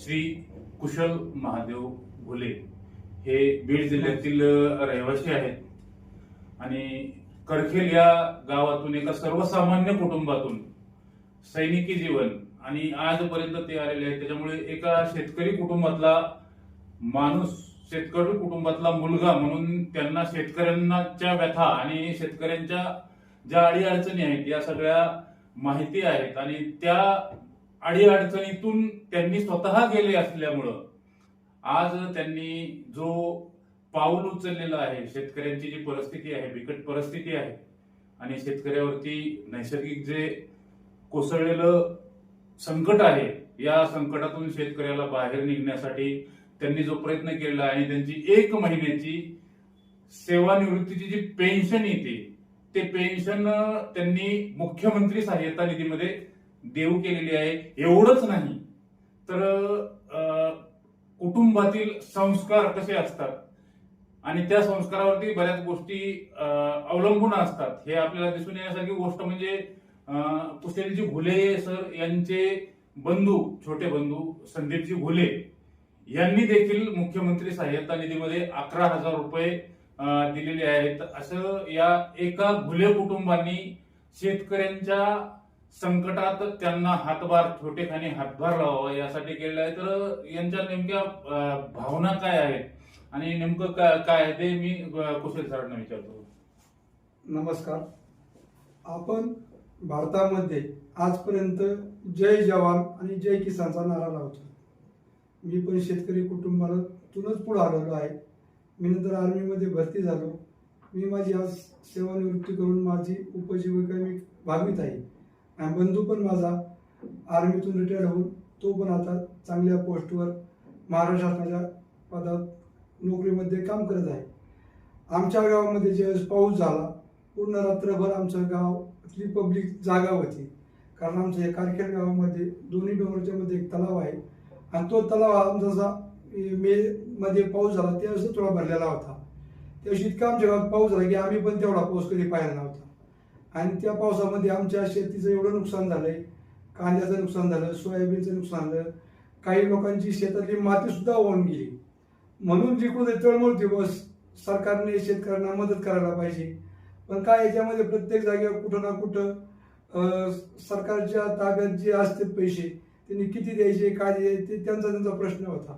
श्री कुशल महादेव घुले हे बीड जिल्ह्यातील रहिवासी आहेत. आणि करखेल या गावातून एका सर्वसामान्य कुटुंबातून सैनिकी जीवन आणि आजपर्यंत ते आलेले आहेत. त्याच्यामुळे एका शेतकरी कुटुंबातला माणूस शेतकरी कुटुंबातला मुलगा म्हणून त्यांना शेतकऱ्यांच्या व्यथा आणि शेतकऱ्यांच्या ज्या अडीअडचणी आहेत या सगळ्या माहिती आहेत. आणि त्या अडीअडचणीतून त्यांनी स्वतः गेले असल्यामुळं आज त्यांनी जो पाऊल उचललेलं आहे शेतकऱ्यांची जी परिस्थिती आहे बिकट परिस्थिती आहे आणि शेतकऱ्यावरती नैसर्गिक जे कोसळलेलं संकट आहे या संकटातून शेतकऱ्याला बाहेर निघण्यासाठी त्यांनी जो प्रयत्न केलेला आहे आणि त्यांची एक महिन्याची सेवानिवृत्तीची जी पेन्शन येते ते पेन्शन त्यांनी मुख्यमंत्री सहाय्यता निधीमध्ये देऊ केलेली आहे एवढंच नाही. तर कुटुंबातील संस्कार कसे असतात? आणि त्या संस्कारावरती बऱ्याच गोष्टी अवलंबून असतात. हे आपल्याला दिसून येण्यासारखी गोष्ट म्हणजे अ, कुशलजी घुले सर यांचे बंधू छोटे बंधू संदीपजी घुले यांनी देखील मुख्यमंत्री सहाय्यता निधीमध्ये अकरा हजार रुपये दिलेले आहेत. असं या एका घुले कुटुंबांनी शेतकऱ्यांच्या संकटात त्यांना हातभार छोटेखानी हातभार लावावा यासाठी केलेला आहे. तर यांच्या नेमक्या भावना काय आहेत? आणि नेमकं काय काय आहे ते मी कुशल सरांना विचारतो. नमस्कार. आपण भारतामध्ये आजपर्यंत जय जवान आणि जय किसानचा नारा लावतो. मी पण शेतकरी कुटुंबातूनच पुढे आलेलो आहे. मी नंतर आर्मीमध्ये भरती झालो. मी माझी आज सेवानिवृत्ती करून माझी उपजीविका मी भागवित आहे. आणि बंधू पण माझा. आर्मीतून रिटायर्ड होऊन तो पण आता चांगल्या पोस्टवर महाराष्ट्र शासनाच्या पदात नोकरीमध्ये काम करत आहे. आमच्या गावामध्ये ज्यावेळेस पाऊस झाला पूर्ण रात्रभर आमचं गावातली पब्लिक जागा होती. कारण आमच्या या कारखेड गावामध्ये दोन्ही डोंगरच्या मध्ये एक तलाव आहे. आणि तो तलाव हा आमचा जसा मे मध्ये पाऊस झाला त्यावेळेस थोडा भरलेला होता. त्यावेळेस इतका आमच्या गावात पाऊस झाला की आम्ही पण तेवढा पाऊस कधी पाहिला नव्हता. आणि त्या पावसामध्ये आमच्या शेतीचं एवढं नुकसान झालंय कांद्याचं नुकसान झालं सोयाबीनचं नुकसान झालं काही लोकांची शेतातली मातीसुद्धा वाहून गेली. म्हणून जिकडे तळमळ दिवस सरकारने शेतकऱ्यांना मदत करायला पाहिजे. पण काय याच्यामध्ये प्रत्येक जागेवर कुठं ना कुठं सरकारच्या ताब्यात जे असते पैसे त्यांनी किती द्यायचे काय द्यायचे ते त्यांचा त्यांचा प्रश्न होता.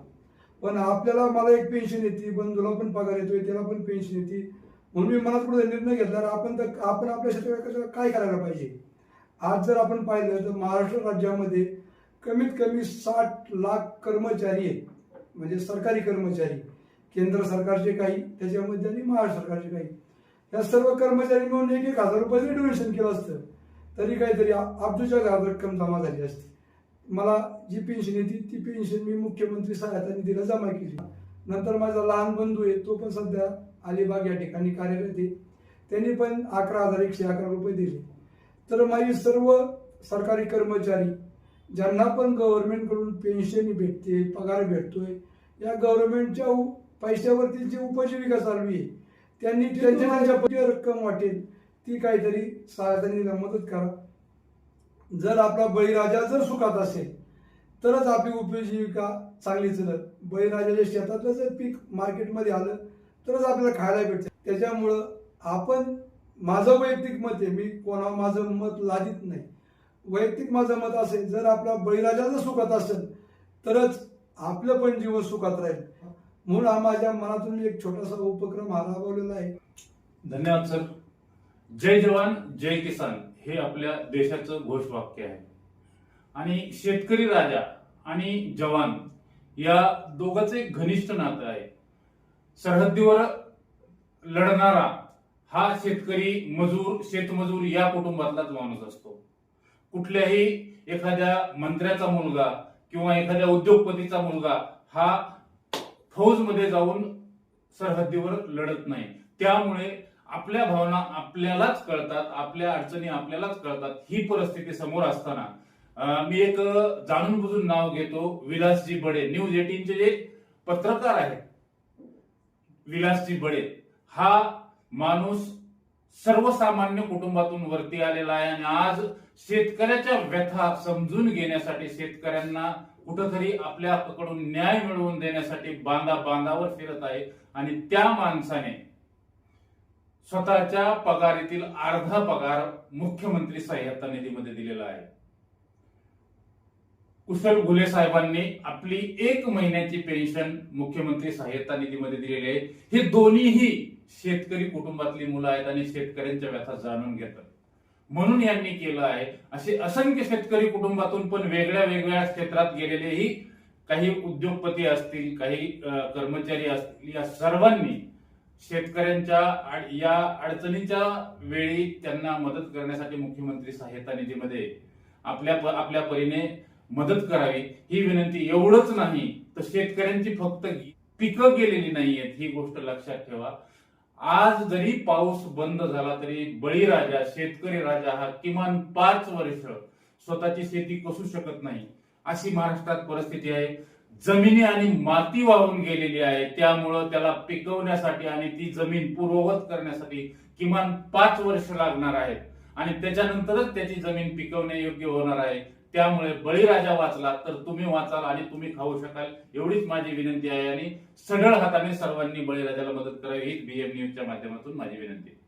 पण आपल्याला मला एक पेन्शन येते बंधूला पण पगार येतोय त्याला पण पेन्शन येते. म्हणून मी मनात कुठे निर्णय घेतला तर आपण तर आपण आपल्या शेतकऱ्याकडे काय करायला पाहिजे? आज जर आपण पाहिलं तर महाराष्ट्र राज्यामध्ये कमीत कमी साठ लाख कर्मचारी आहेत म्हणजे सरकारी कर्मचारी केंद्र सरकारचे काही त्याच्यामध्ये आणि महाराष्ट्र सरकारचे काही. या सर्व कर्मचारी मिळून एक एक हजार रुपये जरी डोनेशन केलं असतं. तरी काहीतरी अब्दूच्या घरात रक्कम जमा झाली असती. मला जी पेन्शन येते ती पेन्शन मी मुख्यमंत्री सहायता निधीला जमा केली. नंतर माझा लहान बंधू आहे तो पण सध्या अलिबाग या ठिकाणी कार्यरत आहे. त्यांनी पण अकरा हजार एकशे अकरा रुपये दिले. तर माझी सर्व सरकारी कर्मचारी ज्यांना पण गव्हर्नमेंटकडून पेन्शन भेटते पगार भेटतोय या गव्हर्नमेंटच्या पैशावरती जी उपजीविका चालू आहे त्यांनी त्यांच्या रक्कम वाटेल ती काहीतरी निधीला मदत करा. जर आपला बळीराजा जर सुखात असेल तरच आपली उपजीविका चांगली चालत बळीराजाच्या शेतातलं जर पीक मार्केटमध्ये आलं तरच आपल्याला खायला भेटतं. त्याच्यामुळं आपण माझं वैयक्तिक मत आहे मी कोणा माझं मत लादित नाही. वैयक्तिक माझं मत असेल जर आपला बळीराजा जर सुखात असेल तरच आपलं पण जीवन सुखात राहील. म्हणून हा माझ्या मनातून एक छोटासा उपक्रम हा राबवलेला आहे. धन्यवाद सर. जय जवान जय किसान. हे आपल्या देशाचं घोषवाक्य आहे. आणि शेतकरी राजा आणि जवान या दोघांचं एक घनिष्ठ नातं आहे. सरहद्दीवर लढणारा हा शेतकरी मजूर शेतमजूर या कुटुंबातलाच माणूस असतो. कुठल्याही एखाद्या मंत्र्याचा मुलगा किंवा एखाद्या उद्योगपतीचा मुलगा हा फौजमध्ये जाऊन सरहद्दीवर लढत नाही. त्यामुळे आपल्या भावना आपल्यालाच कळतात आपल्या अडचणी आपल्यालाच कळतात ही परिस्थिती समोर असताना. मी एक जाणून बुजून नाव घेतो विलासजी बडे न्यूज एटीनचे जे पत्रकार आहेत विलासजी बडे हा माणूस सर्वसामान्य कुटुंबातून वरती आलेला आहे आणि आज शेतकऱ्याच्या व्यथा समजून घेण्यासाठी शेतकऱ्यांना कुठंतरी आपल्याकडून न्याय मिळवून देण्यासाठी बांधा बांधावर फिरत आहे आणि त्या माणसाने स्वतःच्या पगारीतील अर्धा पगार मुख्यमंत्री सहाय्यता निधीमध्ये दिलेला आहे. कुशल घुले साहेबांनी आपली एक महिन्याची पेन्शन मुख्यमंत्री सहाय्यता निधीमध्ये दिलेली आहे. हे दोन्हीही शेतकरी कुटुंबातली मुलं आहेत आणि शेतकऱ्यांच्या व्यथा जाणून घेतात. म्हणून यांनी केलं आहे असे असंख्य शेतकरी कुटुंबातून पण वेगळ्या वेगळ्या क्षेत्रात गेलेलेही काही उद्योगपती असतील काही कर्मचारी असतील या सर्वांनी शेतकऱ्यांच्या या अडचणीच्या वेळी त्यांना मदत करण्यासाठी मुख्यमंत्री सहाय्यता निधीमध्ये आपल्या आपल्या परीने मदत करावी ही विनंती एवढंच नाही तर शेतकऱ्यांची फक्त पिकं गेलेली नाहीयेत ही गोष्ट लक्षात ठेवा. आज जरी पाऊस बंद झाला तरी बळीराजा शेतकरी राजा हा किमान पाच वर्ष स्वतःची शेती कसू शकत नाही. अशी महाराष्ट्रात परिस्थिती आहे. जमिनी आणि माती वाहून गेलेली आहे. त्यामुळं त्याला पिकवण्यासाठी आणि ती जमीन पूर्ववत करण्यासाठी किमान पाच वर्ष लागणार आहेत. आणि त्याच्यानंतरच त्याची जमीन पिकवण्यायोग्य होणार आहे. त्यामुळे बळीराजा वाचला तर तुम्ही वाचाल आणि तुम्ही खाऊ शकाल एवढीच माझी विनंती आहे आणि सढळ हाताने सर्वांनी बळीराजाला मदत करावी हीच बीएम न्यूजच्या माध्यमातून माझी विनंती आहे.